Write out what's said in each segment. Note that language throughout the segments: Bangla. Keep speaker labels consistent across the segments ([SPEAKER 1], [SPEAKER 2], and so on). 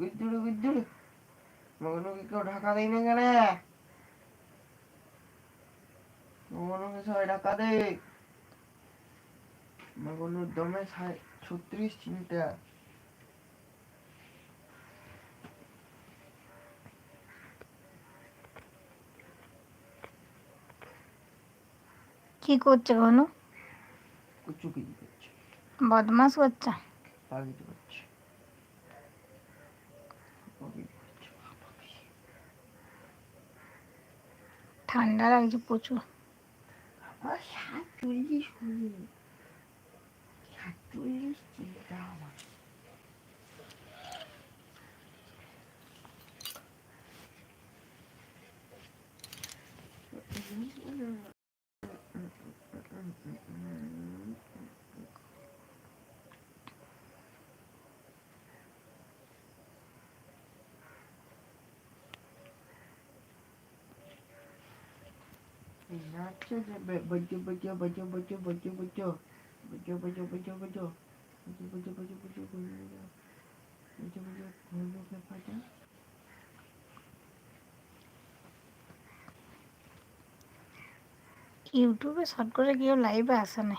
[SPEAKER 1] গুদ্দুড়ু গুদ্দুড়ু মগনুকে কেউ ঢাকা দেয় না কেন মগনুকে সবাই ঢাকা দে মগনুর দমে ছত্রিশ চিন্তা
[SPEAKER 2] কি করছে
[SPEAKER 1] কুচু কিছু করছে।
[SPEAKER 2] বদমাস করছে।
[SPEAKER 1] পাগিতে করছে পাগিতে করছে।
[SPEAKER 2] ঠান্ডা লাগছে প্রচুর।
[SPEAKER 1] আমার সাতচল্লিশ হলো সাতচল্লিশ চিন্তা আমার নাচছে Znaczy, że będzie, będzie, będzie, będzie, będzie, będzie. Będzie, będzie, będzie, będzie. Będzie, będzie, będzie, będzie, będzie. Będzie, będzie, głęboko pada.
[SPEAKER 2] ইউটিউবে শর্ট করে কেউ লাইভে আসে না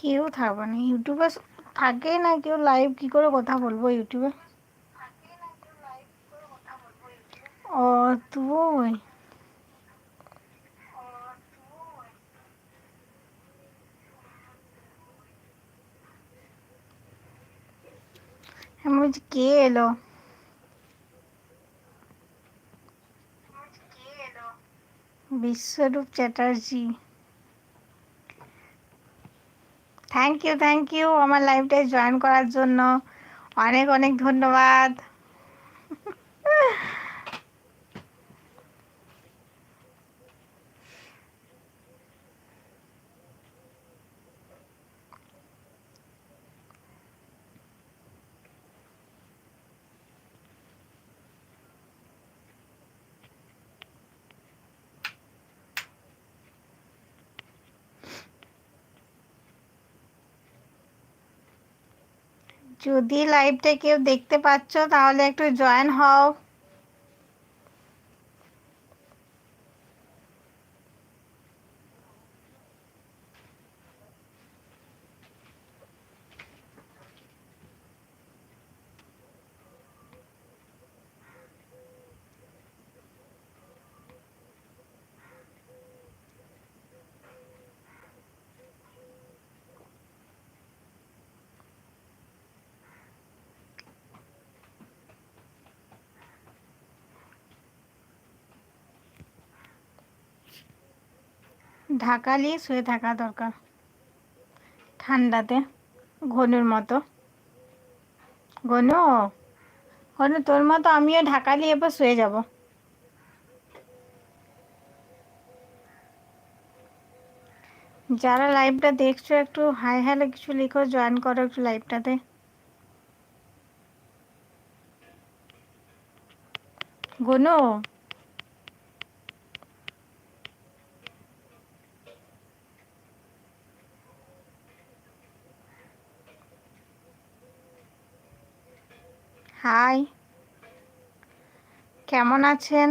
[SPEAKER 2] কেউ থাকবে না। ইউটিউবে থাকেই না কেউ লাইভ কি করে কথা বলব ইউটিউবে? ও তুই বলছি, কে এলো? Biswarup Chatterjee. Thank you thank you আমার লাইভটায় জয়েন করার জন্য। অনেক অনেক ধন্যবাদ। যদি লাইভটা কেউ দেখতে পাচ্ছ তাহলে একটু জয়েন হও। ঢাকা নিয়ে শুয়ে থাকা দরকার। ঠান্ডাতে, ঘনুর মতো। ঘনু ঘনু, তোর মতো আমিও ঢাকা নিয়ে এবার শুয়ে যাব। যারা লাইভটা দেখছ, একটু হাই হ্যালো কিছু লিখো, জয়েন করো একটু লাইভটাতে। গনু হাই। কেমন আছেন?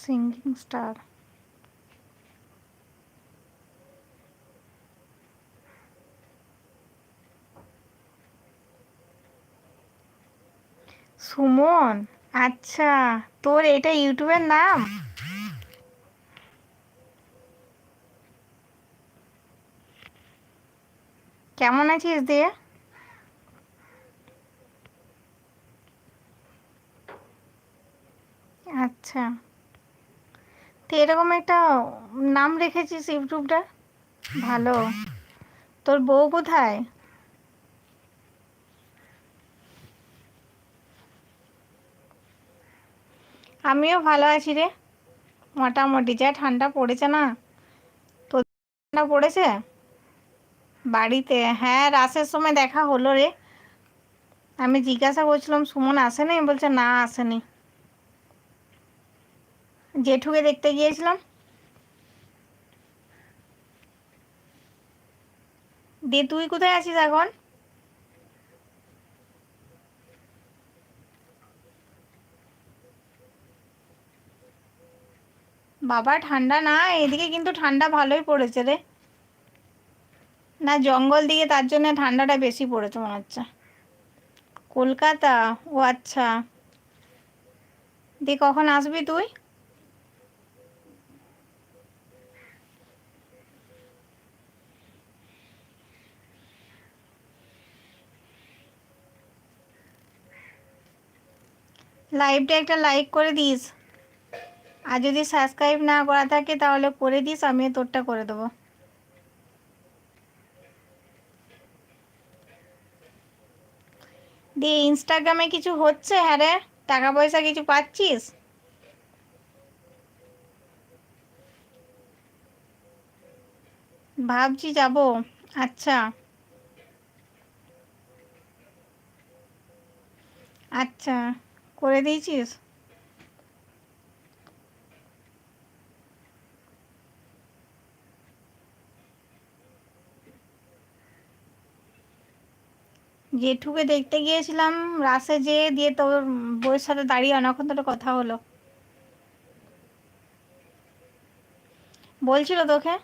[SPEAKER 2] Singing star. সুমন আচ্ছা তোর এটা ইউটিউবের নাম? কেমন আছিস দিয়ে? আচ্ছা। তো এরকম একটা নাম রেখেছিস ইউটিউবটা? ভালো। তোর বউ কোথায়? আমিও ভালো আছি রে। মোটামুটি যা ঠান্ডা পড়েছে না? তো ঠান্ডা পড়েছে? বাড়িতে। হ্যাঁ রাসের সময় দেখা হলো রে। আমি জিজ্ঞাসা করছিলাম, সুমন আসেনি? বলছে, না, আসেনি। জেঠুকে দেখতে গিয়েছিলাম। দিয়ে তুই কোথায় আছিস এখন? বাবা, ঠান্ডা না? এদিকে কিন্তু ঠান্ডা ভালোই পড়েছে রে। না, জঙ্গল দিকে তার জন্য ঠান্ডাটা বেশি পড়েছে মনে হচ্ছে। কলকাতা? ও আচ্ছা। দিয়ে কখন আসবি তুই? লাইভটা একটা লাইক করে দিস। আর যদি সাবস্ক্রাইব না করা থাকে তাহলে করে দিস, আমিও তোরটা করে দেবো। দিয়ে ইনস্টাগ্রামে কিছু হচ্ছে? হ্যাঁ রে, টাকা পয়সা কিছু পাচ্ছিস? ভাবছি যাব আচ্ছা। আচ্ছা করে দিয়েছিস? জেঠুকে দেখতে গিয়েছিলাম, রাসে যেয়ে দিয়ে তোর বউয়ের সাথে দাঁড়িয়ে অনেকক্ষণ ধরে কথা হলো। বলছিল তোকে?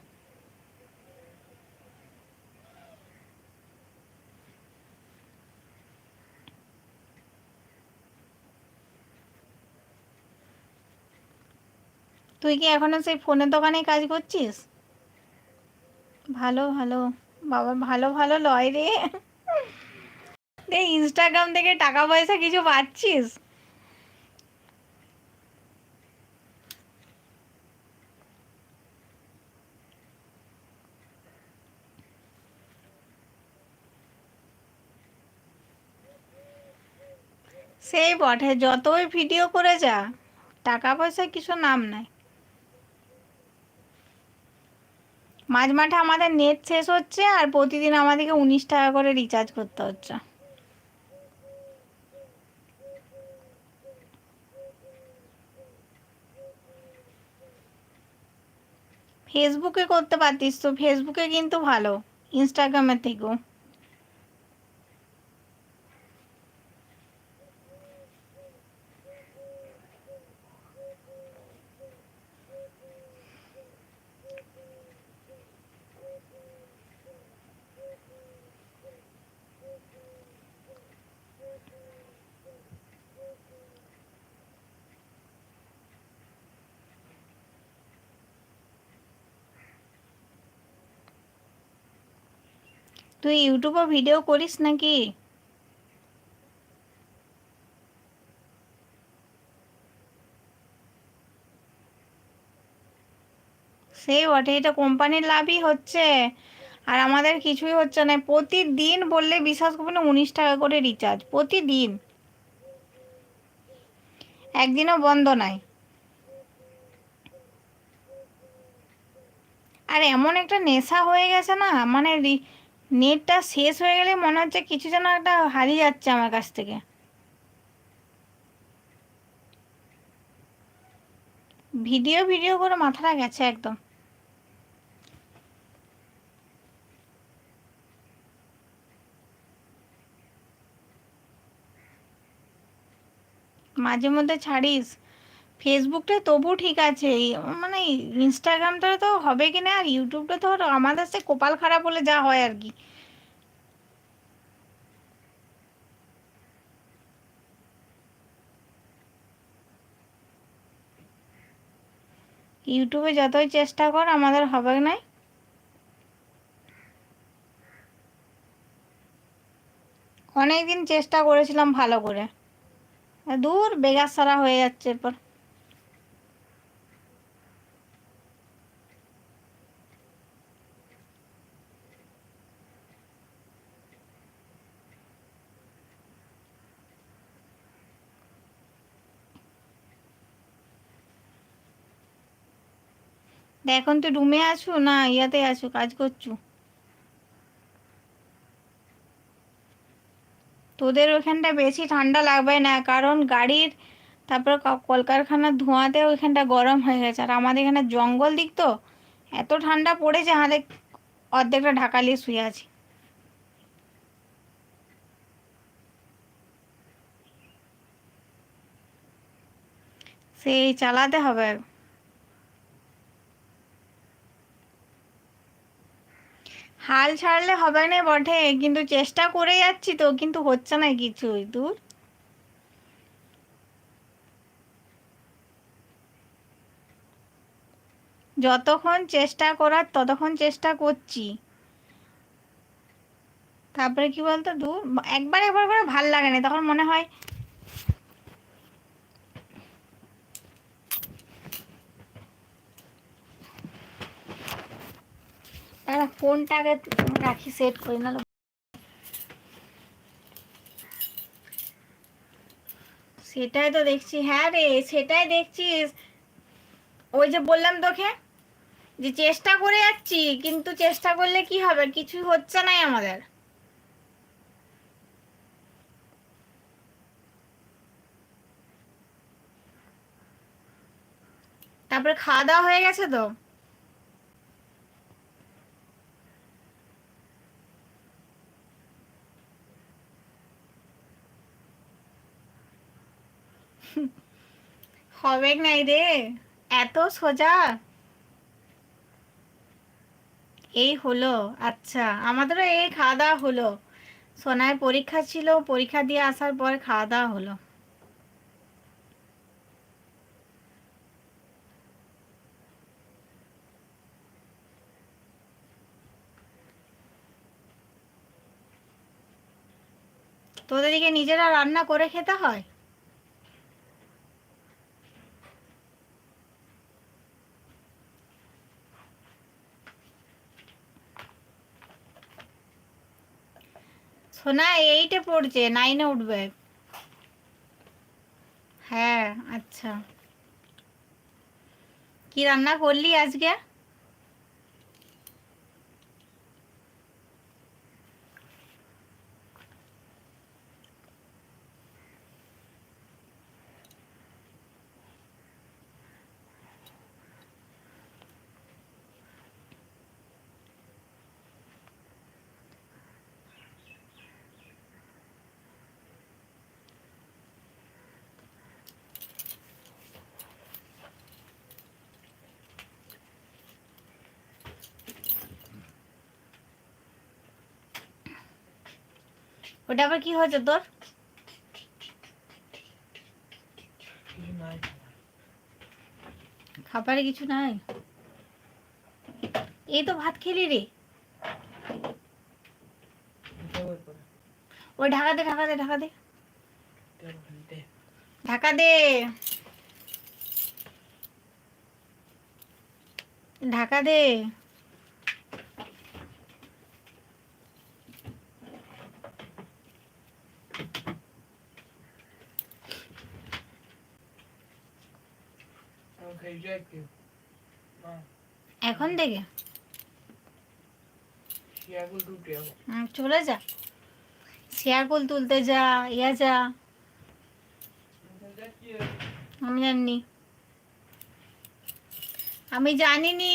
[SPEAKER 2] তুই কি এখনও সেই ফোনের দোকানে কাজ করছিস? ভালো ভালো, বাবা, ভালো ভালো লয় রে। ইনস্টাগ্রাম থেকে টাকা পয়সা কিছু পাচ্ছিস? সেই বটে, যতই ভিডিও করে যা টাকা পয়সা কিছু নাম নাই। মাঝ মাঠে আমাদের নেট শেষ হচ্ছে আর প্রতিদিন আমাদেরকে উনিশ টাকা করে রিচার্জ করতে হচ্ছে। ফেসবুকে করতে পারতিস তো। ফেসবুকে কিন্তু ভালো ইনস্টাগ্রামের থেকেও। তুই ইউটিউবে ভিডিও করিস নাকি? সেই বটে এটা কোম্পানির লাভই হচ্ছে। আর আমাদের কিছুই হচ্ছে না। প্রতিদিন বললে বিশ্বাস করবে না, উনিশ টাকা করে রিচার্জ প্রতিদিন। একদিনও বন্ধ নাই। আর এমন একটা নেশা হয়ে গেছে না মানে নেটটা শেষ হয়ে গেলে মনে হচ্ছে কিছু যেন একটা হারিয়ে যাচ্ছে আমার কাছ থেকে। ভিডিও ভিডিও করে মাথাটা গেছে একদম। মাঝে মধ্যে ছাড়িস? ফেসবুকটা তবু ঠিক আছে। মানে ইনস্টাগ্রামটা তো হবে কি না, আর ইউটিউবটা তো আমাদের সে কপাল খারাপ হলে যা হয় আর কি। ইউটিউবে যতই চেষ্টা কর, আমাদের হবে না অনেকদিন চেষ্টা করেছিলাম ভালো করে। দূর বেগার সারা হয়ে যাচ্ছে এরপর। এখন তো রুমে আছো? না, ইয়াতে আছো, কাজ করছ। তোদের ওইখানটা বেশি ঠান্ডা লাগবে না, কারণ গাড়ির, তারপর কলকারখানার ধোঁয়াতে ওইখানটা গরম হয়ে গেছে। আর আমাদের এখানে জঙ্গল দিক তো, এত ঠান্ডা পড়েছে হাতে অর্ধেকটা ঢাকা শুয়ে আছি। সেই চালাতে হবে। হাল ছাড়লে হবে না বটে, কিন্তু চেষ্টা করে যাচ্ছি তো, কিন্তু হচ্ছে না কিছুই, দূর। যতক্ষণ চেষ্টা করার, ততক্ষণ চেষ্টা করছি। তারপরে কি বলতো, দূর? একবার একবার করে ভালো লাগে না, তখন মনে হয় দাঁড়া ফোনটাকে রাখি সেট করে, নাহলে সেটাই তো দেখছি। হ্যাঁ রে, সেটাই দেখছিস। ওই যে বললাম তোকে যে চেষ্টা করে যাচ্ছি, কিন্তু চেষ্টা করলে কি হবে? কিছুই হচ্ছে নাই আমাদের। তারপরে খাওয়া দাওয়া হয়ে গেছে তো? হবে নাই রে? এত সোজা? এই হলো আচ্ছা আমাদেরও এই খাওয়া দাওয়া হলো। সোনায় পরীক্ষা ছিল, পরীক্ষা দিয়ে আসার পর খাওয়া দাওয়া হলো তোদেরকে নিজেরা রান্না করে খেতে হয়? সোনা এইটে পড়ছে নাইনে উঠবে হ্যাঁ আচ্ছা কি রান্না করলি আজকে ওটা আবার কি হয়েছে তোর? খাবারে কিছু নাই? এই তো ভাত খেলি রে।
[SPEAKER 1] ওই
[SPEAKER 2] ঢাকা দে ঢাকা দে ঢাকা দে। ঢাকা দে। ঢাকা দে
[SPEAKER 1] আমি খাই যাই কি না
[SPEAKER 2] এখন থেকে চলে যা। শেয়ারকুল তুলতে যা ইয়া যা। আমি জানি। আমি জানিনি।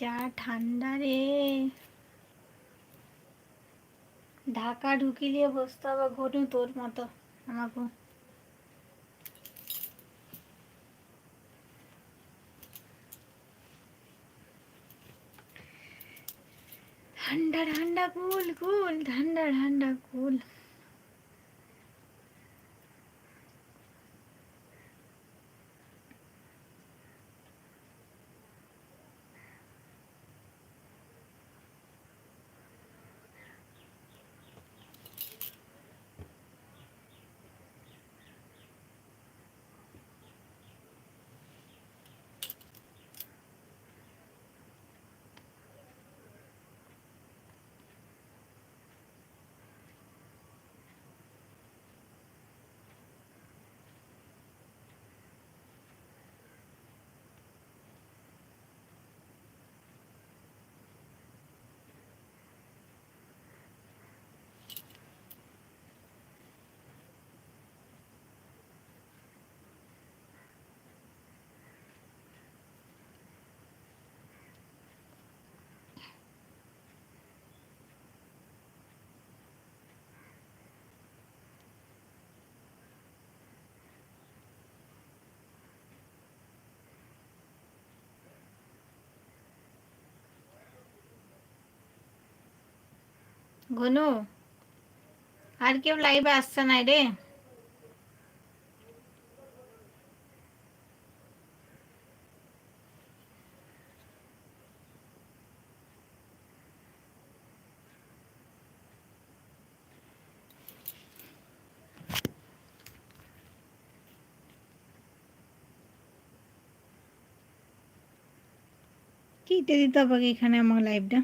[SPEAKER 2] যা ঠান্ডা রে। ঢাকা ঢুকিলিয়ে বসতে হবে ঘটু তোর মতো আমাকে। ঠান্ডা ঠান্ডা কুল কুল ঠান্ডা ঠান্ডা কুল। গনু আর কেউ লাইভে আসছে না রে। কেটে দিতে হবে এখানে আমার লাইভটা